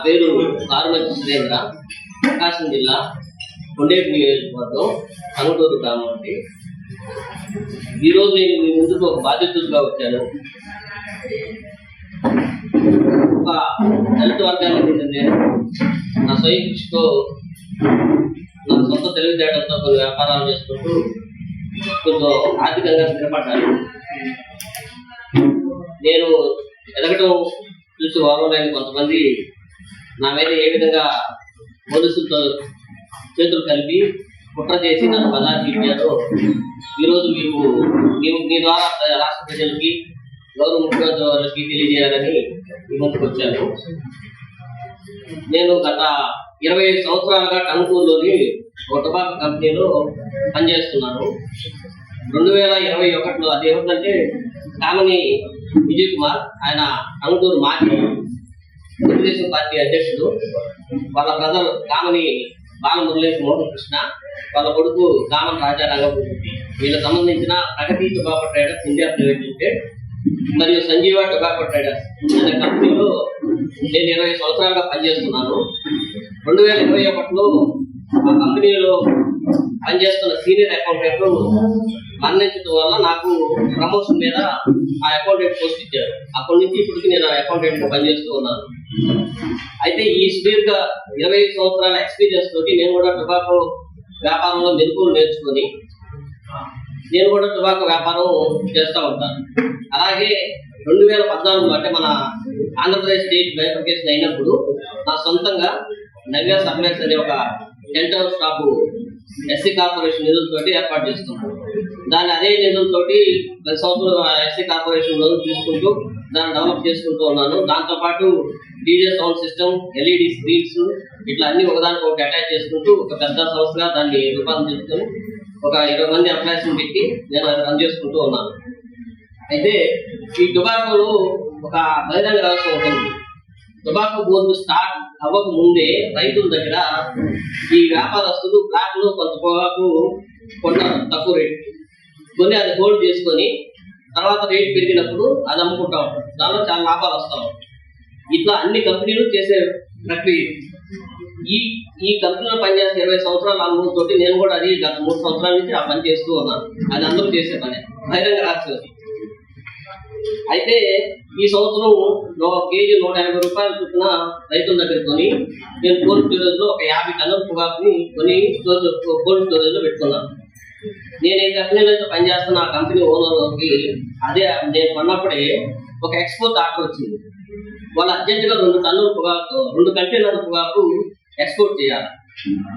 నా పేరు కారుమతి సురేంద్ర ప్రకాశం జిల్లా కొండేపు నియోజకవర్గం కనుటూరు గ్రామం అండి. ఈరోజు నేను మీ ముందుకు ఒక బాధ్యతగా వచ్చాను. ఒక దళిత వర్గానికి ఉంటుంది నేను నా స్వయం కృషితో నా సొంత తెలివితేటలతో కొన్ని వ్యాపారాలు చేసుకుంటూ కొంచెం ఆర్థికంగా స్థిరపడ్డాను. నేను ఎదగటం చూసి వారంలో కొంతమంది నా మీద ఏ విధంగా పోలీసులతో చేతులు కలిపి కుట్ర చేసి నన్ను బదారు ఇచ్చారో ఈరోజు మీకు ನೀವು మీ ద్వారా రాష్ట్ర ప్రజలకి గౌరవ ముఖ్యమంత్రి వారికి తెలియజేయాలని మీ ముందుకు వచ్చాను. నేను గత ఇరవై ఐదు సంవత్సరాలుగా టంకూరులోని ఒక టొబాకో కంపెనీలో పనిచేస్తున్నాను. రెండు వేల ఇరవై ఒకటిలో అది ఏమిటంటే కామని విజయ్ కుమార్ ఆయన టంకూరు మాజీ తెలుగుదేశం పార్టీ అధ్యక్షుడు వాళ్ళ బ్రదర్ కామని బాలమురళీ మోహన్ కృష్ణ వాళ్ళ కొడుకు కామన్ రాజా రంగపూర్తి వీళ్ళకి సంబంధించిన Pragati tobacco traders India private limited మరియు సంజీవ టొబాకో ట్రేడర్స్ అనే కంపెనీలో నేను ఇరవై సంవత్సరాలుగా పనిచేస్తున్నాను. రెండు వేల ఇరవై ఒకటిలో ఆ కంపెనీలో పనిచేస్తున్న సీనియర్ అకౌంటెంట్ మరణించడం వల్ల నాకు ప్రమోషన్ మీద ఆ అకౌంటెంట్ పోస్ట్ ఇచ్చారు. అప్పటి నుంచి ఇప్పటికి నేను ఆ అకౌంటెంట్ పనిచేస్తూ ఉన్నాను. అయితే ఈ సుదీర్ఘ ఇరవై ఐదు సంవత్సరాల ఎక్స్పీరియన్స్ తోటి నేను కూడా టొబాకో వ్యాపారంలో మెరుగులు నేర్చుకొని నేను కూడా టొబాకో వ్యాపారం చేస్తూ ఉంటాను. అలాగే రెండు వేల పద్నాలుగులో అంటే మన ఆంధ్రప్రదేశ్ స్టేట్ బైఫర్కేషన్ అయినప్పుడు నా సొంతంగా నవ్య సర్మెక్స్ అనే ఒక టెంటర్ షాపు ఎస్సీ కార్పొరేషన్ నిధులతోటి ఏర్పాటు చేస్తున్నాను దాన్ని అదే నిధులతోటి ప్రతి సంవత్సరం ఎస్సీ కార్పొరేషన్ లోన్ తీసుకుంటూ దాన్ని డెవలప్ చేసుకుంటూ ఉన్నాను. దాంతోపాటు DJ sound system LED screens ఇట్లా అన్ని ఒకదానికి ఒకటి అటాచ్ చేసుకుంటూ ఒక పెద్ద సంస్థగా దాన్ని రూపాంతరం చేసుకొని ఒక ఇరవై మంది ఎంప్లాయీస్ పెట్టి నేను అది రన్ చేసుకుంటూ ఉన్నాను. అయితే ఈ టొబాకోలో ఒక బహిరంగ రహస్యం ఉంటుంది టొబాకో బోర్డు స్టార్ట్ అవ్వక ముందే రైతుల దగ్గర ఈ వ్యాపారస్తులు బ్లాక్లో కొంత పొగాకు కొన్నారు తక్కువ రేట్ కొని అది హోల్డ్ చేసుకొని తర్వాత రేట్ పెరిగినప్పుడు అది అమ్ముకుంటా ఉంటారు దానిలో చాలా లాభాలు వస్తా ఉంటాయి. ఇట్లా అన్ని కంపెనీలు చేసే ప్రక్రియ. ఈ ఈ కంపెనీలో పనిచేసే ఇరవై సంవత్సరాల తోటి నేను కూడా అది గత మూడు సంవత్సరాల నుంచి ఆ పని చేస్తూ ఉన్నాను అది అందరూ చేసే పని. బహిరంగ రాక్షసు అయితే ఈ సంవత్సరం ఒక కేజీ నూట ఎనభై రూపాయలు చొప్పున రైతుల దగ్గర కొని నేను కోల్డ్ స్టోరేజ్లో ఒక యాభై టన్నుల పొగాకుని కొని స్టోరేజ్ కోల్డ్ స్టోరేజ్లో పెట్టుకున్నాను నేను ఏ కంపెనీలో అయితే పనిచేస్తున్న ఆ కంపెనీ ఓనర్కి అదే నేను కొన్నప్పుడే ఒక ఎక్స్పోర్ట్ ఆర్డర్ వచ్చింది. వాళ్ళు అర్జెంటుగా రెండు టన్నుల పొగాకు రెండు కంటైనర్ పొగాకు ఎక్స్పోర్ట్ చేయాలి.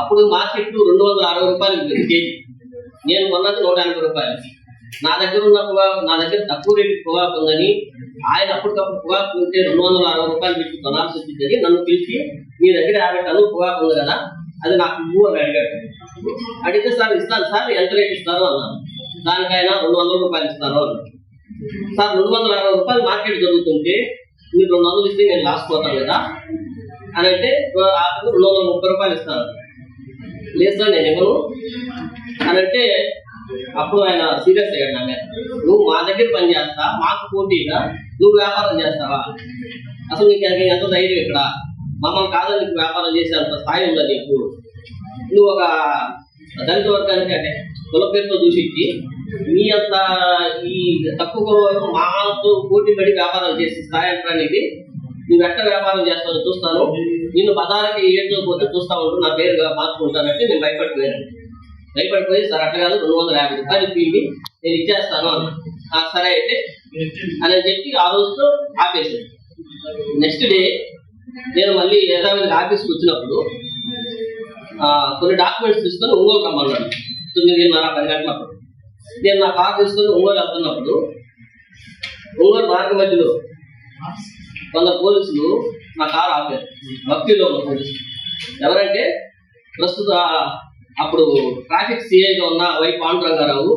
అప్పుడు మార్కెట్ రెండు వందల అరవై రూపాయలు కేజీ. నేను కొన్నది నూట ఎనభై రూపాయలు. నా దగ్గర ఉన్న పొగాకు నా దగ్గర తక్కువ రేటు పొగాకు ఉందని ఆయన అప్పటికప్పుడు పొగాకు ఉంటే రెండు వందల అరవై రూపాయలు పెట్టి కొనాల్సి వచ్చిందని నన్ను పిలిచి మీ దగ్గర యాభై టన్నులు పొగాకు ఉంది కదా అది నాకు ఇవ్వు అని అడిగాడు. అడిగితే సార్ ఇస్తాను సార్ ఎంత రేట్ ఇస్తారు అన్నాను. దానికైనా రెండు వందల రూపాయలు ఇస్తాను అన్నాను సార్ రెండు వందల అరవై రూపాయలు మార్కెట్ జరుగుతుంటే మీరు రెండు వందలు ఇస్తే నేను లాస్ట్ పోతాను కదా? అని అంటే ఆకు రెండు వందల ముప్పై రూపాయలు ఇస్తాను. లేదు సార్ నేను ఇవ్వను. అని అంటే అప్పుడు ఆయన సీరియస్ అయ్యాడు నా మీద. నువ్వు మా దగ్గర పని చేస్తా మాకు పోటీగా నువ్వు వ్యాపారం చేస్తావా? అసలు నీకు ఎంత- ధైర్యం ఇక్కడ? మమ్మల్ని కాదని నీకు వ్యాపారం చేసే అంత స్థాయి ఉందా నీకు? నువ్వు ఒక దళిత వర్గానికి అంటే కుల పేరుతో దూషించి మీ యొక్క ఈ తక్కువ మాతో పోటీ పడి వ్యాపారాలు చేసి స్థాయి అంటానికి నువ్వు ఎట్ట వ్యాపారం చేస్తావు చూస్తాను. నిన్ను పదాలకి ఏదో పోతే చూస్తా ఉంటాను నా పేరుగా మార్చుకుంటానంటే నేను భయపడిపోయాను. భయపడిపోయి సార్ అట్ట కాదు రెండు వందల యాభై రూపాయలు ఇప్పి నేను ఇచ్చేస్తాను అన్న సరే అయితే అని చెప్పి ఆ రోజుతో ఆపేసాను నెక్స్ట్ డే నేను మళ్ళీ యథావిధిగా ఆఫీస్కి వచ్చినప్పుడు కొన్ని డాక్యుమెంట్స్ తీసుకొని ఒంగోలు రమ్మన్నాడు. తొమ్మిదిన్నర పది గంటలప్పుడు నేను నా కార్ తీసుకుని ఒంగోలు వెళ్తున్నప్పుడు ఒంగోలు మార్గ మధ్యలో కొందరు పోలీసులు నా కారు ఆపారు. భక్తిలో ఉన్న పోలీసులు. ఎవరంటే ప్రస్తుత అప్పుడు ట్రాఫిక్ సిఐగా ఉన్న వై పాండురంగారావు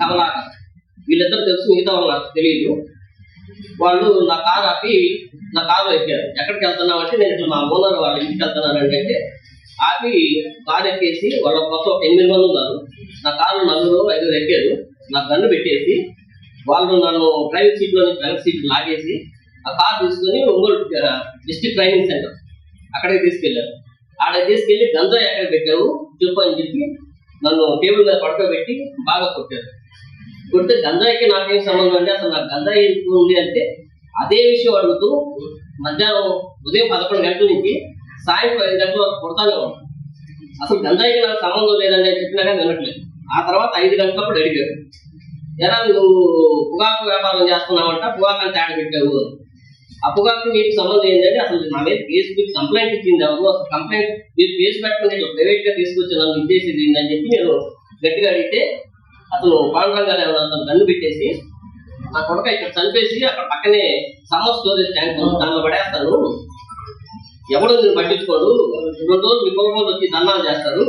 కమలాకర్. వీళ్ళిద్దరు తెలుసు మిగతా వాళ్ళు నాకు తెలియదు. వాళ్ళు నా కారు ఆపి నా కారులో ఎక్కారు ఎక్కడికి వెళ్తున్నావు అంటే నేను ఇట్లా మా ఓనర్ వాళ్ళ ఇంటికి వెళ్తున్నాను అంటే ఆపి కారు ఎక్కేసి వాళ్ళ మొత్తం ఒక ఎనిమిది మంది ఉన్నారు. నా కారు నలుగురు ఐదుగురు ఎక్కారు. నా గన్ను పెట్టేసి వాళ్ళు నన్ను డ్రైవింగ్ సీట్లో నుంచి వెనక సీట్ లాగేసి ఆ కార్ తీసుకొని ఒంగోలు డిస్ట్రిక్ట్ ట్రైనింగ్ సెంటర్ అక్కడికి తీసుకెళ్ళారు. ఆడ తీసుకెళ్ళి గంజాయి ఎక్కడ పెట్టావు చెప్పు అని చెప్పి నన్ను టేబుల్ మీద పడుకోబెట్టి బాగా కొట్టారు. కొడితే గంజాయికి నాకేం సంబంధం అంటే అసలు నాకు గంజాయి ఎందుకు ఉంది అంటే అదే విషయం అడుగుతూ మధ్యాహ్నం ఉదయం పదకొండు గంటల నుంచి సాయంత్రం ఐదు గంటల వరకు కొడతానే అసలు గంజాయికి నాకు సంబంధం లేదని నేను చెప్పినా కానీ వినట్లేదు. ఆ తర్వాత ఐదు గంటలప్పుడు అడిగారు. ఎలా నువ్వు పొగాకు వ్యాపారం చేస్తున్నావంట పొగాకు అని తేడా పెట్టావు? ఆ పొగాకు మీకు సంబంధం ఏంటంటే అసలు నా మీద కేసు పెట్టి కంప్లైంట్ ఇచ్చింది ఎవరు? అసలు కంప్లైంట్ మీరు కేసు పెట్టకుండా ఇట్లా ప్రైవేట్గా తీసుకొచ్చి నన్ను ఇచ్చేసేది అని చెప్పి నేను గట్టిగా అడిగితే అతను పాండురంగానే అతను గన్ను పెట్టేసి నా కొడుక ఇక్కడ చనిపేసి అక్కడ పక్కనే సమ్మర్ స్టోరేజ్ ట్యాంక్ దానిలో పడేస్తాను ఎవడు నేను పట్టించుకోడు. రెండు రోజులు మీ వచ్చి దండాలు చేస్తారు.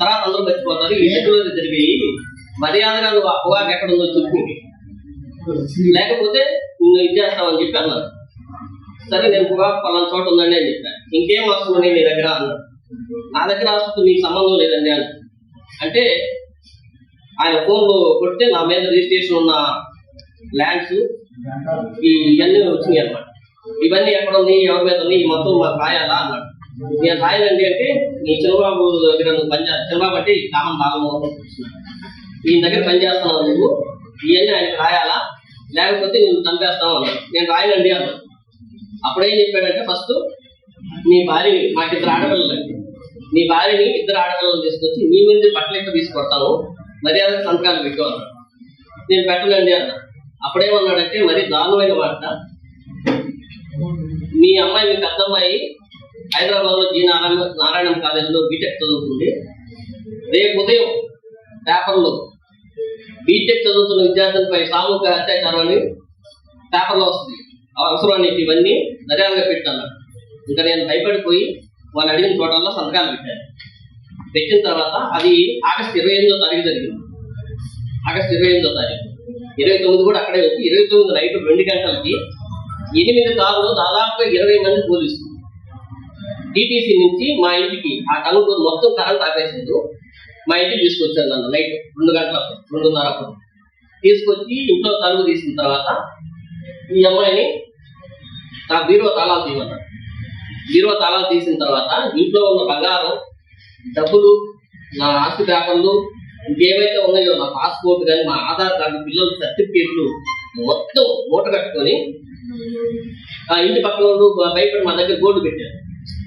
తర్వాత అందరూ మర్చిపోతారు. ఈ చెట్టులో తిరిగి మర్యాదగా నువ్వు ఆ పొగాకు ఎక్కడ ఉందో చెప్పు. లేకపోతే నువ్వు ఇది చేస్తావని చెప్పి అన్నారు. సరే నేను పొగాకు పలానా చోట ఉందండి అని చెప్పాను ఇంకేం అవసరం నీ దగ్గర అన్నాడు నా దగ్గర అవసరం నీకు సంబంధం లేదండి అని అంటే ఆయన ఫోన్లో కొడితే నా మీద రిజిస్ట్రేషన్ ఉన్న ల్యాండ్స్ ఈ ఇవన్నీ వచ్చినాయి అనమాట ఇవన్నీ ఎక్కడ ఉంది? ఎవరి మీద ఉంది. ఈ మొత్తం మాకు రాయాలా అన్నాడు. నేను రాయాలండి అంటే నీ చంద్రబాబు దగ్గర నువ్వు పని చంద్రబాబు అంటే ఈ కామన్ బాగా ఈయన దగ్గర పని చేస్తున్నావు నువ్వు. ఇవన్నీ ఆయనకు రాయాలా? లేకపోతే నేను చంపేస్తావు అన్నాడు. నేను రాయనండి అన్నాడు. అప్పుడేం చెప్పాడంటే ఫస్ట్ నీ భార్యని మాకు ఇద్దరు ఆడపిల్లలు నీ భార్యని ఇద్దరు ఆడపిల్లలు తీసుకొచ్చి నీ మీద బట్టలెక్క తీసుకొడతాను మర్యాద సంతకాలు పెట్టు అన్నాడు. నేను పెట్టనండి అన్నా అప్పుడేమన్నాడంటే మరి దారుణమైన మాట మీ అమ్మాయి మీకు పెద్ద హైదరాబాద్లో జీ నారాయణ నారాయణ కాలేజీలో బీటెక్ చదువుతుంది. రేపు ఉదయం పేపర్లో బీటెక్ చదువుతున్న విద్యార్థులపై సామూహిక అత్యాచారం అని పేపర్లో వస్తుంది అవసరం ఇవన్నీ మర్యాదగా పెట్టాను ఇంకా నేను భయపడిపోయి వాళ్ళు అడిగిన చోటల్లో సంతకాలు పెట్టాను పెట్టిన తర్వాత అది ఆగస్ట్ ఇరవై ఎనిమిదో తారీఖు జరిగింది. ఆగస్ట్ ఇరవై ఎనిమిదో తారీఖు. ఇరవై తొమ్మిది కూడా అక్కడే వచ్చి ఇరవై తొమ్మిది నైట్ రెండు గంటలకి ఎనిమిది కార్లు దాదాపుగా ఇరవై మంది పోలీసులు. డిటీసీ నుంచి మా ఇంటికి ఆ టంగు మొత్తం కరెంట్ ఆపేసింది మా ఇంటికి తీసుకొచ్చారు నన్ను నైట్ రెండు గంటల రెండున్నర తీసుకొచ్చి ఇంట్లో తలుపు తీసిన తర్వాత ఈ అమ్మాయిని నా బీరో తాళాలు తీయమన్నాడు బీరో తాళాలు తీసిన తర్వాత ఇంట్లో ఉన్న బంగారం డబ్బులు నా ఆస్తి పేపర్లు ఇంకేవైతే ఉన్నాయో నా పాస్పోర్ట్ కానీ మా ఆధార్ కార్డు పిల్లల సర్టిఫికేట్లు మొత్తం మూట కట్టుకొని ఆ ఇంటి పక్కన భయపడి మా దగ్గర బోర్డు పెట్టారు.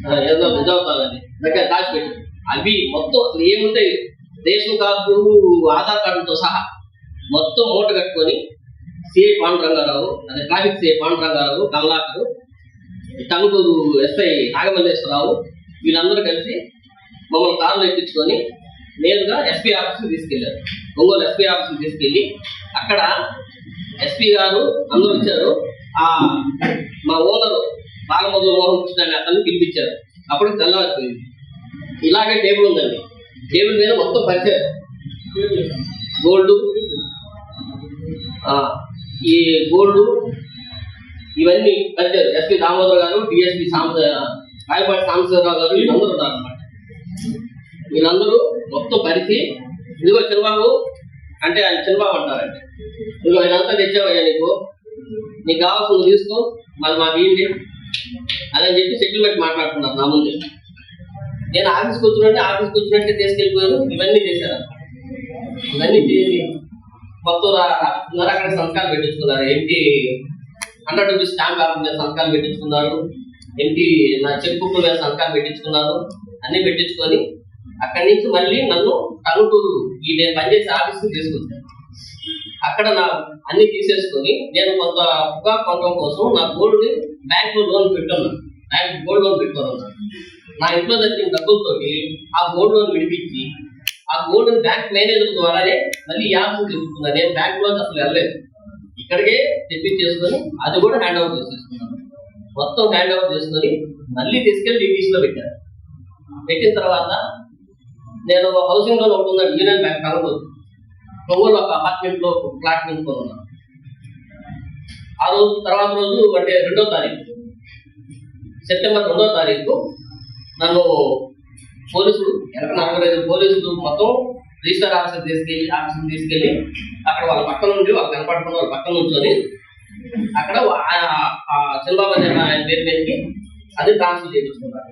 ఆ, ఏదో నిజావుతారని దగ్గర దాచి పెట్టారు. అవి మొత్తం అసలు ఏముంటాయి? దేశం కాదు ఆధార్ కార్డుతో సహా మొత్తం మూట కట్టుకొని సిఐ పాండురంగారావు అదే traffic CI Pandurangarao Kamalakar Tanguru SI Nagamalleswararao వీళ్ళందరూ కలిసి మమ్మల్ని కారులో ఎక్కించుకొని నేరుగా ఎస్పీ ఆఫీస్కి తీసుకెళ్ళారు ఒంగోలు ఎస్పీ ఆఫీస్కి తీసుకెళ్ళి అక్కడ ఎస్పీ గారు అందరూ వచ్చారు. ఆ మా ఓనర్ బాలమధు మోహన్ కృష్ణ అనే అతన్ని పిలిపించారు. అప్పుడు తెల్లవారిపోయింది. ఇలాగే టేబుల్ ఉందండి. టేబుల్ మీద మొత్తం పరిచయం. గోల్డ్ ఈ గోల్డ్ ఇవన్నీ పరిచారు ఎస్పి దామోదర్ గారు డిఎస్పి సాంబ రాయపాటి సాంబశివరావు గారు వీళ్ళందరూ ఉన్నారు అనమాట వీళ్ళందరూ మొత్తం పరిచి ఇదిగో చిరుబాబు అంటే ఆయన చిరుబాబు అంటారండి. ఇదిగో ఆయనంతా తెచ్చావయ్యా నీకు. నీకు కావాల్సింది తీసుకో మరి మాకు ఏంటి అని చెప్పి సెటిల్మెంట్ మాట్లాడుతున్నారు నా ముందు. నేను ఆఫీస్కి వచ్చినట్టే ఆఫీస్కి వచ్చినట్టే తీసుకెళ్ళిపోయారు. ఇవన్నీ చేశారు. ఇవన్నీ చేసి మొత్తం అక్కడ సంతకాలు పెట్టించుకున్నారు. ఏంటి? హండ్రెడ్ రూపీస్ స్టాంప్ పేపర్ మీద సంతకాలు పెట్టించుకున్నారు. ఏంటి? నా చెక్ బుక్ మీద సంతకాలు పెట్టించుకున్నారు. అన్ని పెట్టించుకొని అక్కడి నుంచి మళ్ళీ నన్ను టంగుటూరు ఈ నేను పనిచేసే ఆఫీస్కి తీసుకొచ్చాను. అక్కడ నా అన్ని తీసేసుకొని నేను కొంత పొగా కొనడం కోసం నా గోల్డ్ బ్యాంక్లో లోన్ పెట్టున్నాను బ్యాంక్ గోల్డ్ లోన్ పెట్టుకున్నాను నా ఇంట్లో దక్కిన డబ్బులతోటి ఆ గోల్డ్ లోన్ విడిపించి ఆ గోల్డ్ బ్యాంక్ మేనేజర్ ద్వారానే మళ్ళీ యాప్ తెలుపుకున్నాను నేను బ్యాంక్లోకి అసలు వెళ్ళలేదు. ఇక్కడికే తెప్పించేసుకొని అది కూడా హ్యాండ్ ఓవర్ చేసేసుకున్నాను. మొత్తం హ్యాండ్ ఓవర్ చేసుకొని మళ్ళీ తీసుకెళ్ళి డిటీస్లో పెట్టాను. పెట్టిన తర్వాత నేను హౌసింగ్ లోన్ ఒకటి ఉన్నాను యూనియన్ బ్యాంక్ కనుకోవచ్చు ఒంగోలు ఒక అపార్ట్మెంట్లో ఫ్లాట్ ఫ్లాట్ కొనుక్కున్నాను ఆ రోజు తర్వాత రోజు అంటే రెండో తారీఖు సెప్టెంబర్ రెండో తారీఖు నన్ను పోలీసులు ఎనక నలభై పోలీసులు మొత్తం రిజిస్టర్ ఆఫీసర్ తీసుకెళ్ళి ఆఫీసర్ తీసుకెళ్ళి అక్కడ వాళ్ళ పక్కన నుండి వాళ్ళు కనపడుతున్న వాళ్ళ పక్కన నుంచొని అక్కడ ఆ చంద్రబాబు నాయుడు ఆయన పేరు పెట్టి అది ట్రాన్స్ఫర్ చేయించుకున్నారు.